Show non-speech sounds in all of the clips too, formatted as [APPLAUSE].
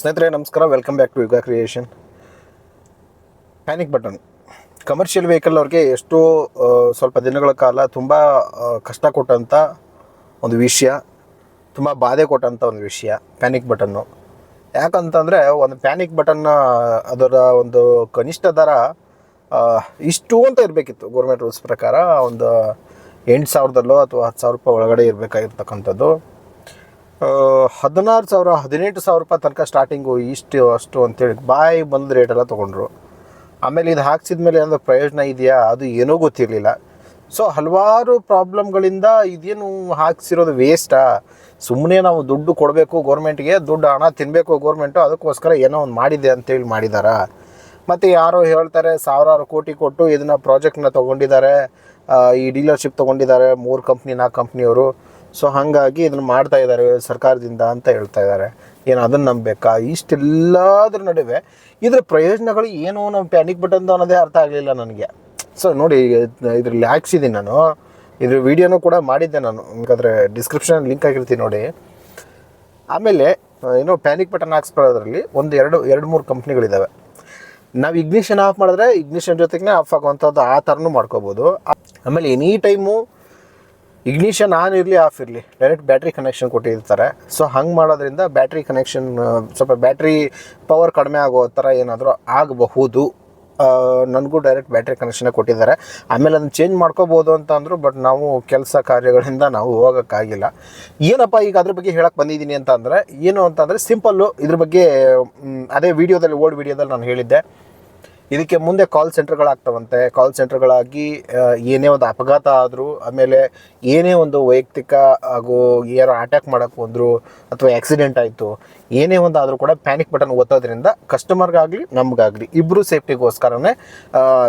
ಸ್ನೇಹಿತರೆ, ನಮಸ್ಕಾರ. Welcome back to Yuga creation panic button commercial vehicle ಅವ್ರಿಗೆ ಎಷ್ಟೋ ಸ್ವಲ್ಪ ದಿನಗಳ ಕಾಲ ತುಂಬ ಕಷ್ಟ ಕೊಟ್ಟಂಥ ಒಂದು ವಿಷಯ, ತುಂಬ ಬಾಧೆ ಕೊಟ್ಟಂಥ ಒಂದು ವಿಷಯ ಪ್ಯಾನಿಕ್ ಬಟನ್ನು ಯಾಕಂತಂದರೆ, ಒಂದು ಪ್ಯಾನಿಕ್ ಬಟನ್ನ ಅದರ ಒಂದು ಕನಿಷ್ಠ ದರ ಇಷ್ಟು ಅಂತ ಇರಬೇಕಿತ್ತು ಗೌರ್ಮೆಂಟ್ ರೂಲ್ಸ್ ಪ್ರಕಾರ. ಒಂದು ಎಂಟು ಸಾವಿರದಲ್ಲೋ ಅಥವಾ ಹತ್ತು ಸಾವಿರ ರೂಪಾಯಿ ಒಳಗಡೆ ಇರಬೇಕಾಗಿರ್ತಕ್ಕಂಥದ್ದು. ಹದಿನಾರು ಸಾವಿರ, ಹದಿನೆಂಟು ಸಾವಿರ ರೂಪಾಯಿ ತನಕ ಸ್ಟಾರ್ಟಿಂಗು ಇಷ್ಟು, ಅಷ್ಟು ಅಂತೇಳಿ ಬಾಯಿ ಬಂದ ರೇಟೆಲ್ಲ ತೊಗೊಂಡ್ರು. ಆಮೇಲೆ ಇದು ಹಾಕ್ಸಿದ ಮೇಲೆ ಏನಾದರೂ ಪ್ರಯೋಜನ ಇದೆಯಾ? ಅದು ಏನೂ ಗೊತ್ತಿರಲಿಲ್ಲ. ಸೊ ಹಲವಾರು ಪ್ರಾಬ್ಲಮ್ಗಳಿಂದ ಇದೇನು ಹಾಕ್ಸಿರೋದು ವೇಸ್ಟಾ ಸುಮ್ಮನೆ ನಾವು ದುಡ್ಡು ಕೊಡಬೇಕು ಗೌರ್ಮೆಂಟ್ಗೆ ದುಡ್ಡು ಹಣ ತಿನ್ನಬೇಕು ಗೌರ್ಮೆಂಟು ಅದಕ್ಕೋಸ್ಕರ ಏನೋ ಒಂದು ಮಾಡಿದೆ ಅಂತೇಳಿ ಮಾಡಿದಾರಾ? ಮತ್ತು ಯಾರೋ ಹೇಳ್ತಾರೆ, ಸಾವಿರಾರು ಕೋಟಿ ಕೊಟ್ಟು ಇದನ್ನು ಪ್ರಾಜೆಕ್ಟ್ನ ತೊಗೊಂಡಿದ್ದಾರೆ. ಈ ಡೀಲರ್ಶಿಪ್ ತೊಗೊಂಡಿದ್ದಾರೆ, ಮೂರು ಕಂಪ್ನಿ ನಾಲ್ಕು ಕಂಪ್ನಿಯವರು ಸೊ ಹಾಗಾಗಿ ಇದನ್ನು ಮಾಡ್ತಾ ಇದ್ದಾರೆ ಸರ್ಕಾರದಿಂದ ಅಂತ ಹೇಳ್ತಾ ಇದ್ದಾರೆ. ಏನು ಅದನ್ನು ನಂಬಬೇಕಾ? ಇಷ್ಟೆಲ್ಲಾದ್ರ ನಡುವೆ ಇದರ ಪ್ರಯೋಜನಗಳು ಏನು? ನಮ್ಮ ಪ್ಯಾನಿಕ್ ಬಟನ್ ಅನ್ನೋದೇ ಅರ್ಥ ಆಗಲಿಲ್ಲ ನನಗೆ. ಸೊ ನೋಡಿ ಇದರಲ್ಲಿ ಹಾಕ್ಸಿದ್ದೀನಿ ನಾನು. ಇದ್ರ ವಿಡಿಯೋನೂ ಕೂಡ ಮಾಡಿದ್ದೆ ನಾನು. ಹಾಗಾದರೆ ಡಿಸ್ಕ್ರಿಪ್ಷನ್ ಲಿಂಕ್ ಆಗಿರ್ತೀನಿ ನೋಡಿ. ಆಮೇಲೆ ಏನೋ ಪ್ಯಾನಿಕ್ ಬಟನ್ ಹಾಕ್ಸ್ಕೊಳ್ಳೋದ್ರಲ್ಲಿ ಒಂದು ಎರಡು ಎರಡು ಮೂರು ಕಂಪ್ನಿಗಳಿದ್ದಾವೆ ನಾವು ಇಗ್ನಿಷನ್ ಆಫ್ ಮಾಡಿದ್ರೆ ಇಗ್ನಿಷನ್ ಜೊತೆಗೆ ಆಫ್ ಆಗುವಂಥದ್ದು ಆ ಥರನೂ ಮಾಡ್ಕೋಬೋದು. ಆಮೇಲೆ ಎನಿ ಟೈಮು ಇಗ್ನಿಷನ್ ಆನ್ ಇರಲಿ ಆಫ್ ಇರಲಿ. ಡೈರೆಕ್ಟ್ ಬ್ಯಾಟ್ರಿ ಕನೆಕ್ಷನ್ ಕೊಟ್ಟಿರ್ತಾರೆ. ಸೊ ಹಂಗೆ ಮಾಡೋದ್ರಿಂದ ಬ್ಯಾಟ್ರಿ ಕನೆಕ್ಷನ್ ಸ್ವಲ್ಪ ಬ್ಯಾಟ್ರಿ ಪವರ್ ಕಡಿಮೆ ಆಗೋ ಥರ ಏನಾದರೂ ಆಗಬಹುದು. ನನಗೂ ಡೈರೆಕ್ಟ್ ಬ್ಯಾಟ್ರಿ ಕನೆಕ್ಷನ್ ಕೊಟ್ಟಿದ್ದಾರೆ. ಆಮೇಲೆ ಅದನ್ನು ಚೇಂಜ್ ಮಾಡ್ಕೋಬೋದು ಅಂತ ಅಂದರು ಬಟ್ ನಾವು ಕೆಲಸ ಕಾರ್ಯಗಳಿಂದ ನಾವು ಹೋಗೋಕ್ಕಾಗಿಲ್ಲ. ಏನಪ್ಪ ಈಗ ಅದ್ರ ಬಗ್ಗೆ ಹೇಳಕ್ಕೆ ಬಂದಿದ್ದೀನಿ ಅಂತ ಏನು ಅಂತಂದರೆ ಸಿಂಪಲ್ಲು ಇದ್ರ ಬಗ್ಗೆ ಅದೇ ವಿಡಿಯೋದಲ್ಲಿ ಓಲ್ಡ್ ವಿಡಿಯೋದಲ್ಲಿ ನಾನು ಹೇಳಿದ್ದೆ. ಇದಕ್ಕೆ ಮುಂದೆ ಕಾಲ್ ಸೆಂಟರ್ಗಳಾಗ್ತವಂತೆ ಕಾಲ್ ಸೆಂಟರ್ಗಳಾಗಿ ಏನೇ ಒಂದು ಅಪಘಾತ ಆದರೂ, ಆಮೇಲೆ ಏನೇ ಒಂದು ವೈಯಕ್ತಿಕ ಹಾಗೂ ಯಾರೋ ಅಟ್ಯಾಕ್ ಮಾಡೋಕ್ಕೆ ಬಂದರು ಅಥವಾ ಆಕ್ಸಿಡೆಂಟ್ ಆಯಿತು, ಏನೇ ಒಂದು ಆದರೂ ಕೂಡ ಪ್ಯಾನಿಕ್ ಬಟನ್ ಒತ್ತೋದ್ರಿಂದ ಕಸ್ಟಮರ್ಗಾಗಲಿ ನಮಗಾಗಲಿ ಇಬ್ಬರು ಸೇಫ್ಟಿಗೋಸ್ಕರನೇ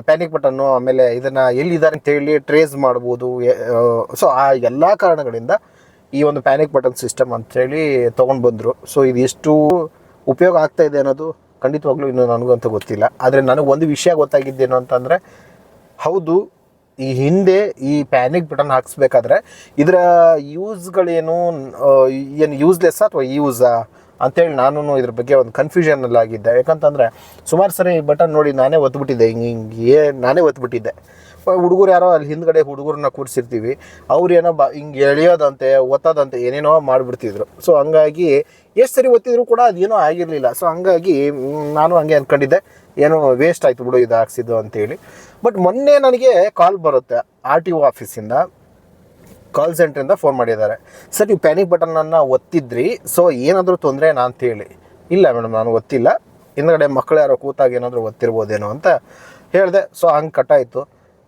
ಪ್ಯಾನಿಕ್ ಬಟನ್ನು ಆಮೇಲೆ ಇದನ್ನು ಎಲ್ಲಿದ್ದಾರೆ ಅಂತೇಳಿ ಟ್ರೇಸ್ ಮಾಡ್ಬೋದು ಸೊ ಆ ಎಲ್ಲ ಕಾರಣಗಳಿಂದ ಈ ಒಂದು ಪ್ಯಾನಿಕ್ ಬಟನ್ ಸಿಸ್ಟಮ್ ಅಂತೇಳಿ ತೊಗೊಂಡು ಬಂದರು. ಸೊ ಇದು ಎಷ್ಟು ಉಪಯೋಗ ಆಗ್ತಾ ಇದೆ ಅನ್ನೋದು ಖಂಡಿತವಾಗ್ಲೂ ಇನ್ನು ನನಗಂತೂ ಗೊತ್ತಿಲ್ಲ. ಆದರೆ ನನಗೆ ಒಂದು ವಿಷಯ ಗೊತ್ತಾಗಿದ್ದೇನು ಅಂತಂದರೆ, ಹೌದು, ಈ ಹಿಂದೆ ಈ ಪ್ಯಾನಿಕ್ ಬಟನ್ ಹಾಕ್ಸ್ಬೇಕಾದ್ರೆ ಇದರ ಯೂಸ್ಗಳೇನು ಏನು ಯೂಸ್ಲೆಸ್ ಅಥವಾ ಯೂಸಾ ಅಂತೇಳಿ ನಾನು ಇದ್ರ ಬಗ್ಗೆ ಒಂದು ಕನ್ಫ್ಯೂಷನಲ್ಲಿ ಆಗಿದ್ದೆ ಯಾಕಂತಂದರೆ ಸುಮಾರು ಸರಿ ಈ ಬಟನ್ ನೋಡಿ ನಾನೇ ಒತ್ಬಿಟ್ಟಿದ್ದೆ, ಹಿಂಗೆ ಹಿಂಗೆ ನಾನೇ ಒತ್ಬಿಟ್ಟಿದ್ದೆ. ಹುಡುಗರು ಯಾರೋ ಅಲ್ಲಿ ಹಿಂದ್ಗಡೆ ಹುಡುಗರನ್ನ ಕೂರಿಸಿರ್ತೀವಿ ಅವ್ರು ಏನೋ ಬಾ ಹಿಂಗೆ ಎಳೆಯೋದಂತೆ, ಒತ್ತದಂತೆ ಏನೇನೋ ಮಾಡಿಬಿಡ್ತಿದ್ರು. ಸೊ ಹಂಗಾಗಿ ಎಷ್ಟು ಸರಿ ಒತ್ತಿದ್ರು ಕೂಡ ಅದೇನೋ ಆಗಿರಲಿಲ್ಲ. ಸೊ ಹಂಗಾಗಿ ನಾನು ಹಂಗೆ ಅಂದ್ಕೊಂಡಿದ್ದೆ ಏನೋ ವೇಸ್ಟ್ ಆಯಿತು ಬಿಡು ಇದು ಹಾಕ್ಸಿದ್ದು ಅಂತೇಳಿ. ಬಟ್ ಮೊನ್ನೆ ನನಗೆ ಕಾಲ್ ಬರುತ್ತೆ, ಆರ್ ಟಿ ಒ ಆಫೀಸಿಂದ ಕಾಲ್ ಸೆಂಟ್ರಿಂದ ಫೋನ್ ಮಾಡಿದ್ದಾರೆ. ಸರ್, ನೀವು ಪ್ಯಾನಿಕ್ ಬಟನನ್ನು ಒತ್ತಿದ್ರಿ ಸೊ ಏನಾದರೂ ತೊಂದರೆ ಅಂತೇಳಿ. ಇಲ್ಲ ಮೇಡಮ್, ನಾನು ಒತ್ತಿಲ್ಲ. ಹಿಂದ್ಗಡೆ ಮಕ್ಕಳು ಯಾರೋ ಕೂತಾಗ ಏನಾದರೂ ಒತ್ತಿರ್ಬೋದೇನೋ ಅಂತ ಹೇಳಿದೆ. ಸೊ ಹಂಗೆ ಕಟ್ಟಾಯಿತು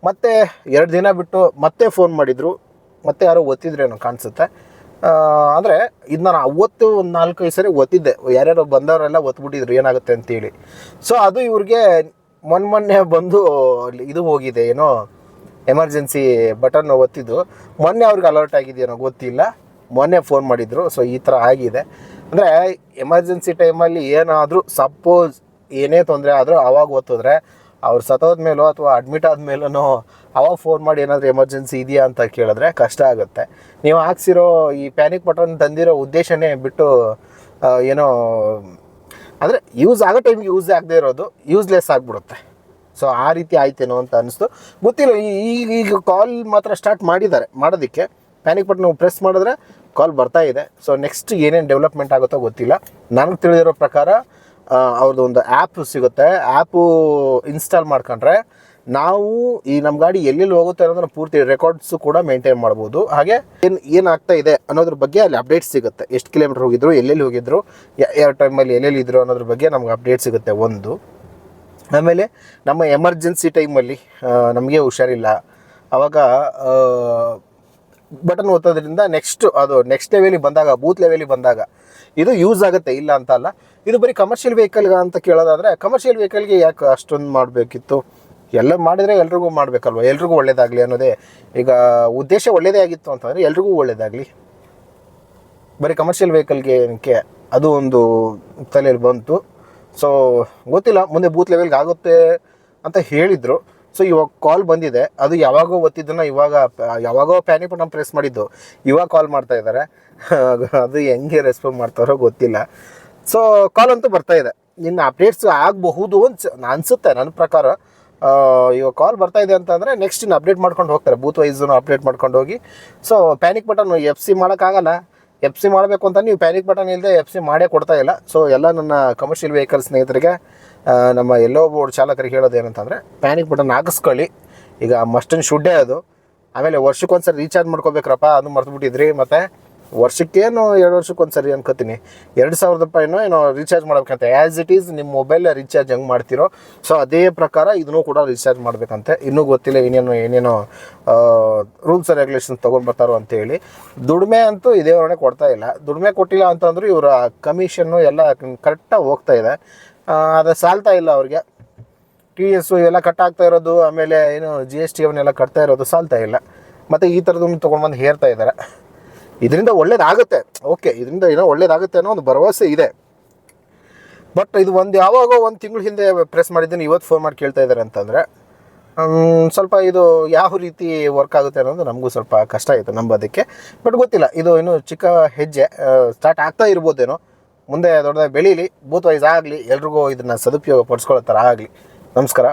ಮತ್ತೆ ಎರಡು ದಿನ ಬಿಟ್ಟು ಮತ್ತೆ ಫೋನ್ ಮಾಡಿದರು. ಮತ್ತೆ ಯಾರೋ ಒತ್ತಿದ್ರೇನೋ ಕಾಣಿಸುತ್ತೆ. ಅಂದರೆ ಇದು ನಾನು ಅವತ್ತು ಒಂದು ನಾಲ್ಕೈದು ಸರಿ ಒತ್ತಿದ್ದೆ. ಯಾರ್ಯಾರೋ ಬಂದವರೆಲ್ಲ ಒತ್ಬಿಟ್ಟಿದ್ರು ಏನಾಗುತ್ತೆ ಅಂತೇಳಿ. ಸೊ ಅದು ಇವ್ರಿಗೆ ಮೊನ್ನೆ ಮೊನ್ನೆ ಬಂದು ಇದು ಹೋಗಿದೆ, ಏನೋ ಎಮರ್ಜೆನ್ಸಿ ಬಟನ್ ಒತ್ತಿದ್ದು. ಮೊನ್ನೆ ಅವ್ರಿಗೆ ಅಲರ್ಟ್ ಆಗಿದೆಯೇನೋ ಗೊತ್ತಿಲ್ಲ. ಮೊನ್ನೆ ಫೋನ್ ಮಾಡಿದರು. ಸೊ ಈ ಥರ ಆಗಿದೆ. ಅಂದರೆ ಎಮರ್ಜೆನ್ಸಿ ಟೈಮಲ್ಲಿ ಏನಾದರೂ ಸಪೋಸ್ ಏನೇ ತೊಂದರೆ ಆದರೂ ಅವಾಗ ಒತ್ತಿದ್ರೆ ಅವ್ರು ಸತ್ತೋದ ಮೇಲೋ ಅಥವಾ ಅಡ್ಮಿಟ್ ಆದಮೇಲೋ ಅವಾಗ ಫೋನ್ ಮಾಡಿ ಏನಾದರೂ ಎಮರ್ಜೆನ್ಸಿ ಇದೆಯಾ ಅಂತ ಕೇಳಿದ್ರೆ ಕಷ್ಟ ಆಗುತ್ತೆ. ನೀವು ಹಾಕ್ಸಿರೋ ಈ ಪ್ಯಾನಿಕ್ ಬಟನ್ ತಂದಿರೋ ಉದ್ದೇಶನೇ ಬಿಟ್ಟು ಏನೋ, ಅಂದರೆ ಯೂಸ್ ಆಗೋ ಟೈಮ್ಗೆ ಯೂಸ್ ಆಗದೆ ಇರೋದು ಯೂಸ್ಲೆಸ್ ಆಗಿಬಿಡುತ್ತೆ. ಸೊ ಆ ರೀತಿ ಆಯ್ತೇನೋ ಅಂತ ಅನಿಸ್ತು. ಗೊತ್ತಿಲ್ಲ ಈಗ ಈಗ ಕಾಲ್ ಮಾತ್ರ ಸ್ಟಾರ್ಟ್ ಮಾಡಿದ್ದಾರೆ, ಮಾಡೋದಕ್ಕೆ. ಪ್ಯಾನಿಕ್ ಬಟನ್ ಪ್ರೆಸ್ ಮಾಡಿದ್ರೆ ಕಾಲ್ ಬರ್ತಾ ಇದೆ. ಸೊ ನೆಕ್ಸ್ಟ್ ಏನೇನು ಡೆವಲಪ್ಮೆಂಟ್ ಆಗುತ್ತೋ ಗೊತ್ತಿಲ್ಲ. ನನಗೆ ತಿಳಿದಿರೋ ಪ್ರಕಾರ ಅವ್ರದ್ದು ಒಂದು ಆ್ಯಪ್ ಸಿಗುತ್ತೆ. ಆ್ಯಪು ಇನ್ಸ್ಟಾಲ್ ಮಾಡ್ಕೊಂಡ್ರೆ ನಾವು ಈ ನಮ್ಮ ಗಾಡಿ ಎಲ್ಲೆಲ್ಲಿ ಹೋಗುತ್ತೆ ಅನ್ನೋದನ್ನ ಪೂರ್ತಿ ರೆಕಾರ್ಡ್ಸು ಕೂಡ ಮೇಂಟೈನ್ ಮಾಡ್ಬೋದು. ಹಾಗೆ ಏನು ಏನಾಗ್ತಾ ಇದೆ ಅನ್ನೋದ್ರ ಬಗ್ಗೆ ಅಲ್ಲಿ ಅಪ್ಡೇಟ್ ಸಿಗುತ್ತೆ. ಎಷ್ಟು ಕಿಲೋಮೀಟ್ರ್ ಹೋಗಿದ್ರು, ಎಲ್ಲೆಲ್ಲಿ ಹೋಗಿದ್ರು ಯಾವ ಟೈಮಲ್ಲಿ ಎಲ್ಲೆಲ್ಲಿ ಇದ್ರು ಅನ್ನೋದ್ರ ಬಗ್ಗೆ ನಮ್ಗೆ ಅಪ್ಡೇಟ್ ಸಿಗುತ್ತೆ ಒಂದು. ಆಮೇಲೆ ನಮ್ಮ ಎಮರ್ಜೆನ್ಸಿ ಟೈಮಲ್ಲಿ ನಮಗೆ ಹುಷಾರಿಲ್ಲ. ಆವಾಗ ಬಟನ್ ಒತ್ತೋದ್ರಿಂದ ನೆಕ್ಸ್ಟ್ ಅದು ನೆಕ್ಸ್ಟ್ ಲೆವೆಲಿಗೆ ಬಂದಾಗ ಬೂತ್ ಲೆವೆಲಿಗೆ ಬಂದಾಗ ಇದು ಯೂಸ್ ಆಗುತ್ತೆ, ಇಲ್ಲ ಅಂತ ಅಲ್ಲ. ಇದು ಬರೀ ಕಮರ್ಷಿಯಲ್ ವೆಹಿಕಲ್ಗೆ ಅಂತ ಕೇಳೋದಾದರೆ ಕಮರ್ಷಿಯಲ್ ವೆಹಿಕಲ್ಗೆ ಯಾಕೆ ಅಷ್ಟೊಂದು ಮಾಡಬೇಕಿತ್ತು? ಎಲ್ಲ ಮಾಡಿದರೆ ಎಲ್ರಿಗೂ ಮಾಡಬೇಕಲ್ವ? ಎಲ್ರಿಗೂ ಒಳ್ಳೇದಾಗಲಿ ಅನ್ನೋದೇ. ಈಗ ಉದ್ದೇಶ ಒಳ್ಳೇದೇ ಆಗಿತ್ತು ಅಂತಂದರೆ ಎಲ್ರಿಗೂ ಒಳ್ಳೇದಾಗಲಿ. ಬರೀ ಕಮರ್ಷಿಯಲ್ ವೆಹಿಕಲ್ಗೆ ಏನಕ್ಕೆ ಅದು ಒಂದು ತಲೆಯಲ್ಲಿ ಬಂತು. ಸೊ ಗೊತ್ತಿಲ್ಲ, ಮುಂದೆ ಬೂತ್ ಲೆವೆಲ್ಗೆ ಆಗುತ್ತೆ ಅಂತ ಹೇಳಿದರು. ಸೊ ಇವಾಗ ಕಾಲ್ ಬಂದಿದೆ. ಅದು ಯಾವಾಗೋ ಒತ್ತಿದ್ದನ್ನ ಇವಾಗ, ಯಾವಾಗೋ ಪ್ಯಾನಿಕ್ ಬಟನ್ ಪ್ರೆಸ್ ಮಾಡಿದ್ದು. ಇವಾಗ ಕಾಲ್ ಮಾಡ್ತಾ ಇದ್ದಾರೆ. [LAUGHS] ಅದು ಹೆಂಗೆ ರೆಸ್ಪಾಂಡ್ ಮಾಡ್ತಾರೋ ಗೊತ್ತಿಲ್ಲ. ಸೊ ಕಾಲ್ ಅಂತೂ ಬರ್ತಾ ಇದೆ. ಇನ್ನು ಅಪ್ಡೇಟ್ಸ್ ಆಗಬಹುದು ಅಂತ ಅನಿಸುತ್ತೆ ನನ್ನ ಪ್ರಕಾರ. ಇವಾಗ ಕಾಲ್ ಬರ್ತಾ ಇದೆ ಅಂತಂದರೆ ನೆಕ್ಸ್ಟ್ ಇನ್ನು ಅಪ್ಡೇಟ್ ಮಾಡ್ಕೊಂಡು ಹೋಗ್ತಾರೆ. ಬೂತ್ ವೈಸನ್ನು ಅಪ್ಡೇಟ್ ಮಾಡ್ಕೊಂಡು ಹೋಗಿ. So panic button F C ಮಾಡೋಕ್ಕಾಗಲ್ಲ. ಎಫ್ ಸಿ ಮಾಡಬೇಕು ಅಂತ ನೀವು ಪ್ಯಾನಿಕ್ ಬಟನ್ ಇಲ್ಲದೆ ಎಫ್ ಸಿ ಮಾಡೇ ಕೊಡ್ತಾ ಇಲ್ಲ. ಸೊ ಎಲ್ಲ ನನ್ನ ಕಮರ್ಷಿಯಲ್ ವೆಹಿಕಲ್ ಸ್ನೇಹಿತರಿಗೆ ನಮ್ಮ ಎಲ್ಲೋ ಬೋರ್ಡ್ ಚಾಲಕರಿಗೆ ಹೇಳೋದು ಏನಂತಂದರೆ ಪ್ಯಾನಿಕ್ ಬಟನ್ ಹಾಕಿಸ್ಕೊಳ್ಳಿ. ಈಗ ಮಸ್ಟನ್ ಶುಡ್ಡೇ ಅದು. ಆಮೇಲೆ ವರ್ಷಕ್ಕೊಂದ್ಸರಿ ರೀಚಾರ್ಜ್ ಮಾಡ್ಕೋಬೇಕ್ರಪ್ಪ, ಅದು ಮರ್ತುಬಿಟ್ಟಿದ್ರಿ. ಮತ್ತು ವರ್ಷಕ್ಕೇನು ಎರಡು ವರ್ಷಕ್ಕೊಂದ್ಸರಿ ಅನ್ಕೋತೀನಿ. ಎರಡು ಸಾವಿರದ ರೂಪಾಯಿನೋ ಏನೋ ರೀಚಾರ್ಜ್ ಮಾಡ್ಬೇಕಂತೆ. ಆ್ಯಸ್ ಇಟ್ ಈಸ್ ನಿಮ್ಮ ಮೊಬೈಲ್ ರೀಚಾರ್ಜ್ ಹೆಂಗೆ ಮಾಡ್ತಿರೋ ಸೊ ಅದೇ ಪ್ರಕಾರ ಇದನ್ನು ಕೂಡ ರೀಚಾರ್ಜ್ ಮಾಡಬೇಕಂತೆ. ಇನ್ನೂ ಗೊತ್ತಿಲ್ಲ ಏನೇನೋ ಏನೇನೋ ರೂಲ್ಸ್ ಆ್ಯಂಡ್ ರೆಗ್ಯುಲೇಷನ್ಸ್ ತೊಗೊಂಡು ಬರ್ತಾರೋ ಅಂತೇಳಿ ದುಡಿಮೆ ಅಂತೂ ಇದೇ ಹೊರಣೆ ಕೊಡ್ತಾ ಇಲ್ಲ. ದುಡಿಮೆ ಕೊಟ್ಟಿಲ್ಲ ಅಂತಂದ್ರೆ ಇವರ ಕಮಿಷನ್ನು ಎಲ್ಲ ಕರೆಕ್ಟಾಗಿ ಹೋಗ್ತಾ ಇದೆ. ಅದು ಸಾಲ್ತಾ ಇಲ್ಲ ಅವ್ರಿಗೆ. ಟಿ ಎಸ್ ಇವೆಲ್ಲ ಕಟ್ ಆಗ್ತಾ ಇರೋದು, ಆಮೇಲೆ ಏನು ಜಿ ಎಸ್ ಟಿ ಅವನ್ನೆಲ್ಲ ಕಟ್ತಾ ಇರೋದು ಸಾಲ್ತಾ ಇಲ್ಲ. ಮತ್ತು ಈ ಥರದನ್ನು ತೊಗೊಂಡ್ಬಂದು ಹೇರ್ತಾ ಇದ್ದಾರೆ ಇದರಿಂದ ಒಳ್ಳೇದಾಗುತ್ತೆ. ಓಕೆ ಇದರಿಂದ ಏನೋ ಒಳ್ಳೇದಾಗುತ್ತೆ ಅನ್ನೋ ಒಂದು ಭರವಸೆ ಇದೆ. ಬಟ್ ಇದು ಒಂದು ಯಾವಾಗೋ ಒಂದು ತಿಂಗಳ ಹಿಂದೆ ಪ್ರೆಸ್ ಮಾಡಿದ್ದೀನಿ ಇವತ್ತು ಫೋನ್ ಮಾಡಿ ಕೇಳ್ತಾ ಇದ್ದಾರೆ ಅಂತಂದರೆ ಸ್ವಲ್ಪ ಇದು ಯಾವ ರೀತಿ ವರ್ಕ್ ಆಗುತ್ತೆ ಅನ್ನೋದು ನಮಗೂ ಸ್ವಲ್ಪ ಕಷ್ಟ ಆಯಿತು ನಂಬೋದಕ್ಕೆ. ಬಟ್ ಗೊತ್ತಿಲ್ಲ, ಇದು ಇನ್ನೂ ಚಿಕ್ಕ ಹೆಜ್ಜೆ ಸ್ಟಾರ್ಟ್ ಆಗ್ತಾ ಇರ್ಬೋದೇನೋ. ಮುಂದೆ ದೊಡ್ಡದಾಗಿ ಬೆಳೀಲಿ ಬೂತ್ ವೈಸ್ ಆಗಲಿ ಎಲ್ರಿಗೂ ಇದನ್ನು ಸದುಪಯೋಗ ಪಡಿಸ್ಕೊಳ್ಳೋ ಥರ ಆಗಲಿ. ನಮಸ್ಕಾರ.